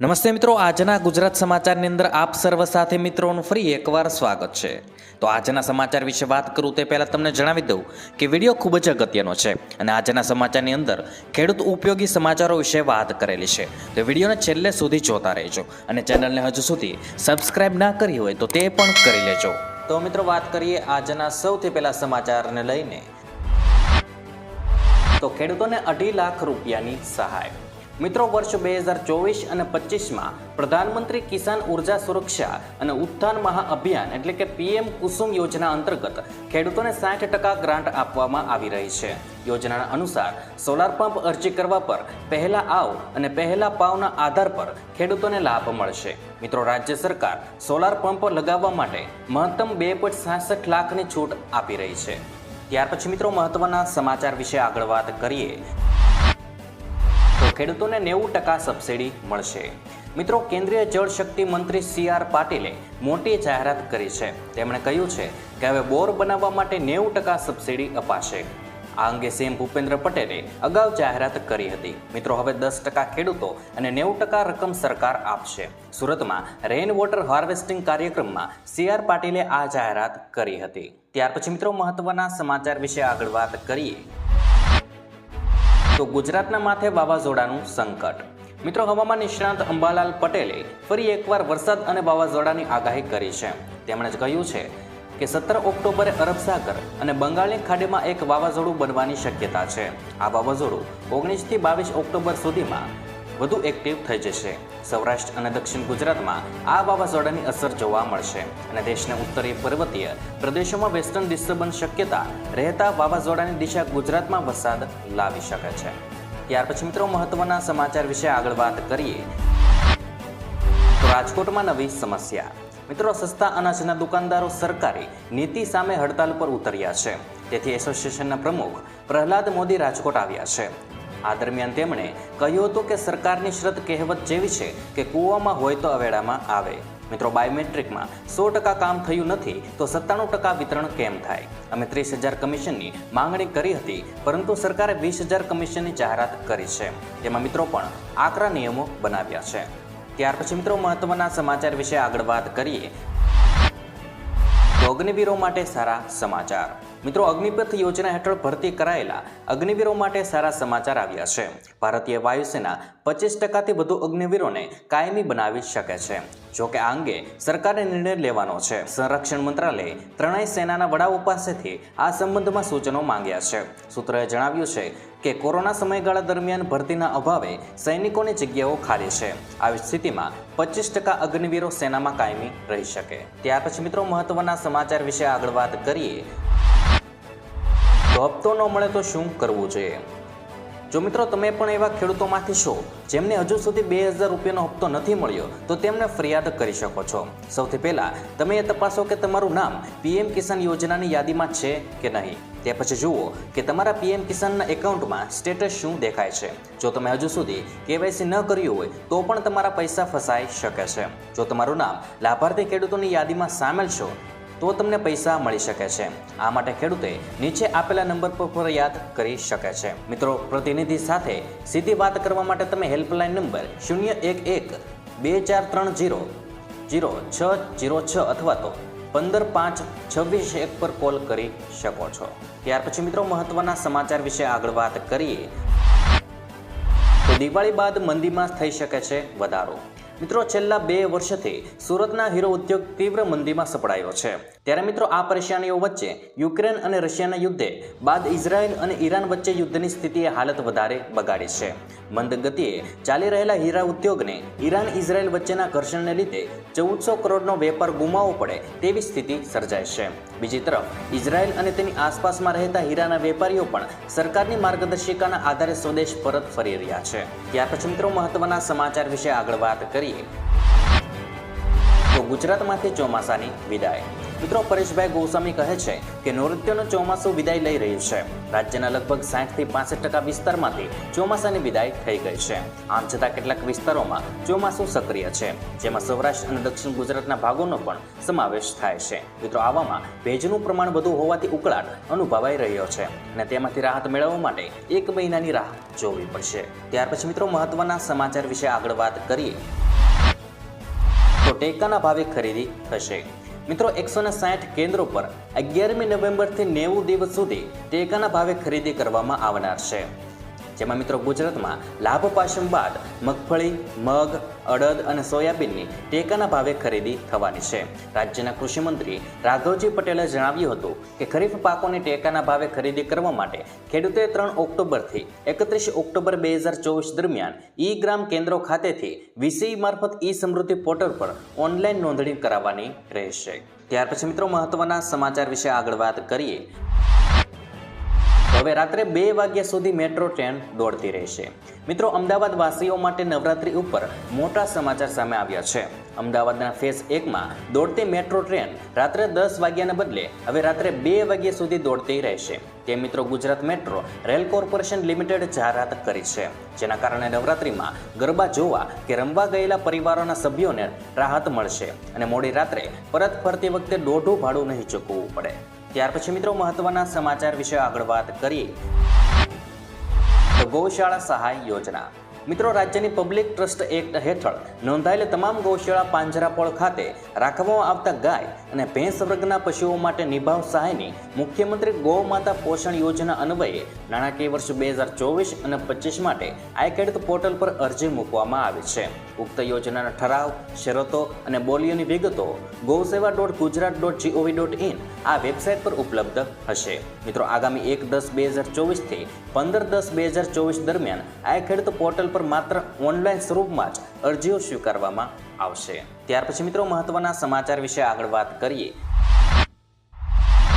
નમસ્તે મિત્રો, આજના ગુજરાત સમાચારની અંદર આપ સર્વ સાથે મિત્રોનું ફરી એકવાર સ્વાગત છે. તો આજના સમાચાર વિશે વાત કરું તે પહેલાં તમને જણાવી દઉં કે વીડિયો ખૂબ જ અગત્યનો છે અને આજના સમાચારની અંદર ખેડૂત ઉપયોગી સમાચારો વિશે વાત કરેલી છે. તો વિડીયોને છેલ્લે સુધી જોતા રહેજો અને ચેનલને હજુ સુધી સબસ્ક્રાઈબ ના કરી હોય તો તે પણ કરી લેજો. તો મિત્રો, વાત કરીએ આજના સૌથી પહેલા સમાચારને લઈને. તો ખેડૂતોને અઢી લાખ રૂપિયાની સહાય. મિત્રો, વર્ષ બે હજાર ચોવીસ અને પચીસમાં પ્રધાનમંત્રી કિસાન ઊર્જા સુરક્ષા અને ઉત્થાન મહાઅભિયાન એટલે કે પીએમ કુસુમ યોજના અંતર્ગત ખેડૂતોને સાઠ ટકા ગ્રાન્ટ આપવામાં આવી રહી છે. યોજનાના અનુસાર સોલાર પંપ અરજી કરવા પર પહેલા આવ અને પહેલા પાવના આધાર પર ખેડૂતોને લાભ મળશે. મિત્રો, રાજ્ય સરકાર સોલાર પંપ લગાવવા માટે મહત્તમ બે પોઈન્ટ સાસઠ લાખની છૂટ આપી રહી છે. ત્યાર પછી મિત્રો, મહત્વના સમાચાર વિશે આગળ વાત કરીએ. તો ખેડૂતોને નેવું ટકા સબસિડી મળશે. મિત્રો, કેન્દ્રીય જળ શક્તિ મંત્રી સી આર પાટીલે મોટી જાહેરાત કરી છે. તેમણે કહ્યું છે કે હવે બોર બનાવવા માટે નેવું ટકા સબસિડી અપાશે. આ અંગે સીએમ ભૂપેન્દ્ર પટેલે અગાઉ જાહેરાત કરી હતી. મિત્રો, હવે દસ ટકા ખેડૂતો અને નેવું ટકા રકમ સરકાર આપશે. સુરતમાં રેઇન વોટર હાર્વેસ્ટિંગ કાર્યક્રમમાં સી આર પાટીલે આ જાહેરાત કરી હતી. ત્યાર પછી મિત્રો, મહત્વના સમાચાર વિશે આગળ વાત કરીએ. તો ગુજરાતના માથે વાવાઝોડાનું સંકટ. મિત્રો, હવામાન નિષ્ણાંત અંબાલાલ પટેલે ફરી એકવાર વરસાદ અને વાવાઝોડાની આગાહી કરી છે. તેમણે જ કહ્યું છે કે સત્તર ઓક્ટોબરે અરબ સાગર અને બંગાળની ખાડીમાં એક વાવાઝોડું બનવાની શક્યતા છે. આ વાવાઝોડું ઓગણીસથી બાવીસ ઓક્ટોબર સુધીમાં વધુ એક્ટિવ થઈ જશે. સૌરાષ્ટ્ર અને દક્ષિણ ગુજરાતમાં આ વાવાઝોડાની અસર જોવા મળશે અને દેશના ઉત્તરીય પર્વતીય પ્રદેશોમાં વેસ્ટર્ન ડિસ્ટર્બન્સ શક્યતા રહેતા વાવાઝોડાની દિશા ગુજરાતમાં વરસાદ લાવી શકે છે. ત્યાર પછી મિત્રો મહત્વના સમાચાર વિશે આગળ વાત કરીએ. તો રાજકોટમાં નવી સમસ્યા. મિત્રો સસ્તા અનાજના દુકાનદારો સરકારી નીતિ સામે હડતાલ પર ઉતર્યા છે. તેથી એસોસિએશનના પ્રમુખ પ્રહલાદ મોદી રાજકોટ આવ્યા છે. આ દરમિયાન તેમણે કહ્યું હતું કે સરકારની શ્રદ્ધ કહેવત જેવી છે કે કૂવામાં હોય તો અવેડામાં આવે. મિત્રો, બાયોમેટ્રિકમાં સો ટકા કામ થયું નથી, તો સત્તાણું ટકા વિતરણ કેમ થાય? અમે ત્રીસ હજાર કમિશનની માંગણી કરી હતી, પરંતુ સરકારે વીસ હજાર કમિશનની જાહેરાત કરી છે. જેમાં મિત્રો પણ આકરા નિયમો બનાવ્યા છે. ત્યાર પછી મિત્રો, મહત્વના સમાચાર વિશે આગળ વાત કરીએ. તો અગ્નિવીરો માટે સારા સમાચાર. મિત્રો, અગ્નિપથ યોજના હેઠળ ભરતી કરાયેલા અગ્નિવીરો માટે સારા સમાચાર આવ્યા છે. ભારતીય વાયુસેના પચીસ ટકાથી વધુ અગ્નિવીરોને કાયમી બનાવી શકે છે. જો કે આ અંગે સરકારે નિર્ણય લેવાનો છે. સંરક્ષણ મંત્રાલયે ત્રણેય સેનાના વડાઓ પાસેથી આ સંબંધમાં સૂચનો માંગ્યા છે. સૂત્રએ જણાવ્યું છે કે કોરોના સમયગાળા દરમિયાન ભરતીના અભાવે સૈનિકોની જગ્યાઓ ખાલી છે. આવી સ્થિતિમાં પચીસ ટકા અગ્નિવીરો સેનામાં કાયમી રહી શકે. ત્યાર પછી મિત્રો, મહત્વના સમાચાર વિશે આગળ વાત કરીએ હપ્તો ન મળે તો શું કરવું જોઈએ? જો મિત્રો, તમે પણ એવા ખેડૂતોમાંથી છો, જેમને હજુ સુધી બે હજાર રૂપિયાનો હપ્તો નથી મળ્યો, તો તેમને ફરિયાદ કરી શકો છો. સૌથી પહેલાં, તમે એ તપાસો કે તમારું નામ પીએમ કિસાન યોજનાની યાદીમાં છે કે નહીં? તે પછી જુઓ કે તમારા પીએમ કિસાનના એકાઉન્ટમાં સ્ટેટસ શું દેખાય છે. જો તમે હજુ સુધી કેવાયસી ન કર્યું હોય, તો પણ તમારા પૈસા ફસાઈ શકે છે. જો તમારું નામ લાભાર્થી ખેડૂતોની યાદીમાં સામેલ છો તો તમને પૈસા મળી શકે છે. આ માટે ખેડૂતે નીચે આપેલા નંબર પર ફરિયાદ કરી શકે છે. મિત્રો, પ્રતિનિધિ સાથે સીધી વાત કરવા માટે તમે હેલ્પલાઇન નંબર શૂન્ય એક એક બે ચાર ત્રણ જીરો જીરો છ જીરો છ અથવા તો પંદર પાંચ છવ્વીસ એક પર કોલ કરી શકો છો. ત્યાર પછી મિત્રો, મહત્વના સમાચાર વિશે આગળ વાત કરીએ. તો દિવાળી બાદ મંદીમાં થઈ શકે છે વધારો. મિત્રો, છેલ્લા બે વર્ષથી સુરતના હીરો ઉદ્યોગ તીવ્ર મંદીમાં સપડાયો છે. ત્યારે મિત્રો, આ પરેશાનીઓ વચ્ચે યુક્રેન અને રશિયાના યુદ્ધે બાદ ઇઝરાયલ અને ઈરાન વચ્ચે યુદ્ધની સ્થિતિએ હાલત વધારે બગાડી છે. મંદ ગતિએ ચાલી રહેલા હીરા ઉદ્યોગને ઈરાન ઇઝરાયલ વચ્ચેના ઘર્ષણને લીધે ચૌદસો કરોડનો વેપાર ગુમાવવો પડે તેવી સ્થિતિ સર્જાય છે. બીજી તરફ, ઇઝરાયલ અને તેની આસપાસમાં રહેતા હીરાના વેપારીઓ પણ સરકારની માર્ગદર્શિકાના આધારે સ્વદેશ પરત ફરી રહ્યા છે. ત્યાર પછી મિત્રો, મહત્વના સમાચાર વિશે આગળ વાત કરીએ. તો ગુજરાતમાંથી ચોમાસાની વિદાય. મિત્રો, પરેશભાઈ ગોસ્વામી કહે છે કે નૈઋત્યનું ચોમાસું વિદાય લઈ રહ્યું છે. રાજ્યના લગભગ સાઠથી પાસઠ ટકા વિસ્તારમાંથી ચોમાસાની વિદાય થઈ ગઈ છે. આમ છતાં કેટલાક વિસ્તારોમાં ચોમાસું સક્રિય છે, જેમાં સૌરાષ્ટ્ર અને દક્ષિણ ગુજરાતના ભાગોનો પણ સમાવેશ થાય છે. મિત્રો, આવામાં ભેજનું પ્રમાણ વધુ હોવાથી ઉકળાટ અનુભવાઈ રહ્યો છે અને તેમાંથી રાહત મેળવવા માટે એક મહિનાની રાહ જોવી પડશે. ત્યાર પછી મિત્રો, મહત્વના સમાચાર વિશે આગળ વાત કરીએ. ટેકાના ભાવે ખરીદી થશે. મિત્રો એકસો ને સાઠ કેન્દ્રો પર અગિયારમી નવેમ્બરથી નેવું દિવસ સુધી ટેકાના ભાવે ખરીદી કરવામાં આવનાર છે. જેમાં મિત્રો ગુજરાતમાં લાભ પાસમ બાદ મગફળી, મગ, અડદ અને સોયાબીનની ટેકાના ભાવે ખરીદી થવાની છે. રાજ્યના કૃષિમંત્રી રાઘવજી પટેલે જણાવ્યું હતું કે ખરીફ પાકોની ટેકાના ભાવે ખરીદી કરવા માટે ખેડૂતોએ ત્રણ ઓક્ટોબરથી એકત્રીસ ઓક્ટોબર બે હજાર ચોવીસ દરમિયાન ઈ ગ્રામ કેન્દ્રો ખાતેથી વીસીઈ મારફત ઈ સમૃદ્ધિ પોર્ટલ પર ઓનલાઈન નોંધણી કરાવવાની રહેશે. ત્યાર પછી મિત્રો મહત્વના સમાચાર વિશે આગળ વાત કરીએ. હવે રાત્રે બે વાગ્યા સુધી મેટ્રો ટ્રેન દોડતી રહેશે. મિત્રો અમદાવાદ વાસીઓ માટે નવરાત્રી ઉપર મોટા સમાચાર સામે આવ્યા છે. અમદાવાદના ફેઝ એકમાં દોડતી મેટ્રો ટ્રેન રાત્રે દસ વાગ્યાને બદલે હવે રાત્રે બે વાગ્યા સુધી દોડતી રહેશે. તે મિત્રો, Gujarat metro rail corporation limited જાહેરાત કરી છે. જેના કારણે નવરાત્રીમાં ગરબા જોવા કે રમવા ગયેલા પરિવારોના સભ્યોને રાહત મળશે અને મોડી રાત્રે પરત ફરતી વખતે દોઢું ભાડું નહીં ચૂકવવું પડે. ત્યાર પછી મિત્રો મહત્વના સમાચાર વિશે આગળ વાત કરીએ. તો ગૌશાળા સહાય યોજના. મિત્રો, રાજ્યની પબ્લિક ટ્રસ્ટ એક્ટ હેઠળ નોંધાયેલ તમામ ગૌશાળા પાંજરાપોળ ખાતે રાખવામાં આવતા ગાય અને ભેંસ વર્ગના પશુઓ માટે નિભાવ સહાયની મુખ્યમંત્રી ગૌ માતા પોષણ યોજના અન્વયે નાણાકીય વર્ષ બે હજાર ચોવીસ અને પચીસ માટે આઈ પોર્ટલ પર અરજી મૂકવામાં આવી છે. ઉક્ત યોજનાના ઠરાવ, શરતો અને બોલીઓની વિગતો Gauseva dot Gujarat dot GOV dot in આ વેબસાઇટ પર ઉપલબ્ધ હશે. મિત્રો, આગામી એક દસ બે હજાર ચોવીસથી પંદર દસ બે હજાર ચોવીસ દરમિયાન આ પોર્ટલ પર માત્ર ઓનલાઈન સ્વરૂપમાં જ અરજીઓ સ્વીકારવામાં આવશે. ત્યાર પછી મિત્રો મહત્વના સમાચાર વિશે આગળ વાત કરીએ.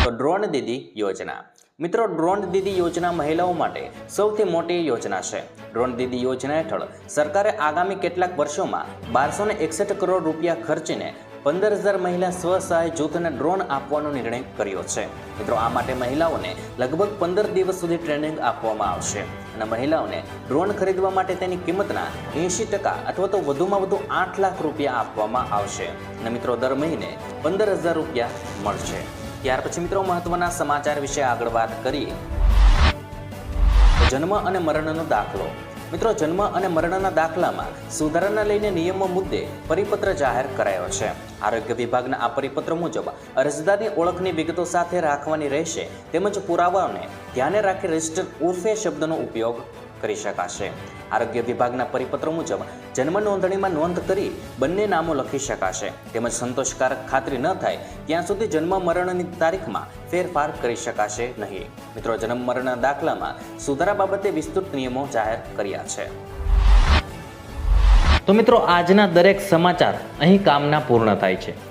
તો ડ્રોન દીદી યોજના. મિત્રો ડ્રોન દીદી યોજના મહિલાઓ માટે સૌથી મોટી યોજના છે. ડ્રોન દીદી યોજના હેઠળ સરકારે આગામી કેટલાક વર્ષોમાં બારસો એકસઠ કરોડ રૂપિયા ખર્ચીને પંદર હજાર મહિલા સ્વસહાય જૂથને ડ્રોન આપવાનો નિર્ણય કર્યો છે. મિત્રો, આ માટે મહિલાઓને લગભગ પંદર દિવસ સુધી ટ્રેનિંગ આપવામાં આવશે અને મહિલાઓને ડ્રોન ખરીદવા માટે તેની કિંમતના એંશી ટકા અથવા તો વધુમાં વધુ આઠ લાખ રૂપિયા આપવામાં આવશે. અને મિત્રો, દર મહિને પંદર હજાર રૂપિયા મળશે. ત્યાર પછી મિત્રો, મહત્વના સમાચાર વિશે આગળ વાત કરીએ. જન્મ અને મરણનો દાખલો. મિત્રો જન્મ અને મરણના દાખલામાં સુધારાના લઈને નિયમો મુદ્દે પરિપત્ર જાહેર કરાયો છે. આરોગ્ય વિભાગના આ પરિપત્ર મુજબ અરજદારની ઓળખની વિગતો સાથે રાખવાની રહેશે તેમજ પુરાવાઓને ધ્યાને રાખી રજિસ્ટર ઉર્ફે શબ્દનો ઉપયોગ કરી શકાશે. આરોગ્ય વિભાગના પરિપત્ર મુજબ જન્મ નોંધણીમાં નોંધ કરી બંને નામો લખી શકાશે. તેમજ સંતોષકારક ખાતરી ન થાય ત્યાં સુધી જન્મ મરણની તારીખમાં ફેરફાર કરી શકાશે નહીં. મિત્રો, જન્મ મરણના દાખલામાં સુધારા બાબતે વિસ્તૃત નિયમો જાહેર કર્યા છે. તો મિત્રો, આજના દરેક સમાચાર અહીં કામના પૂર્ણ થાય છે.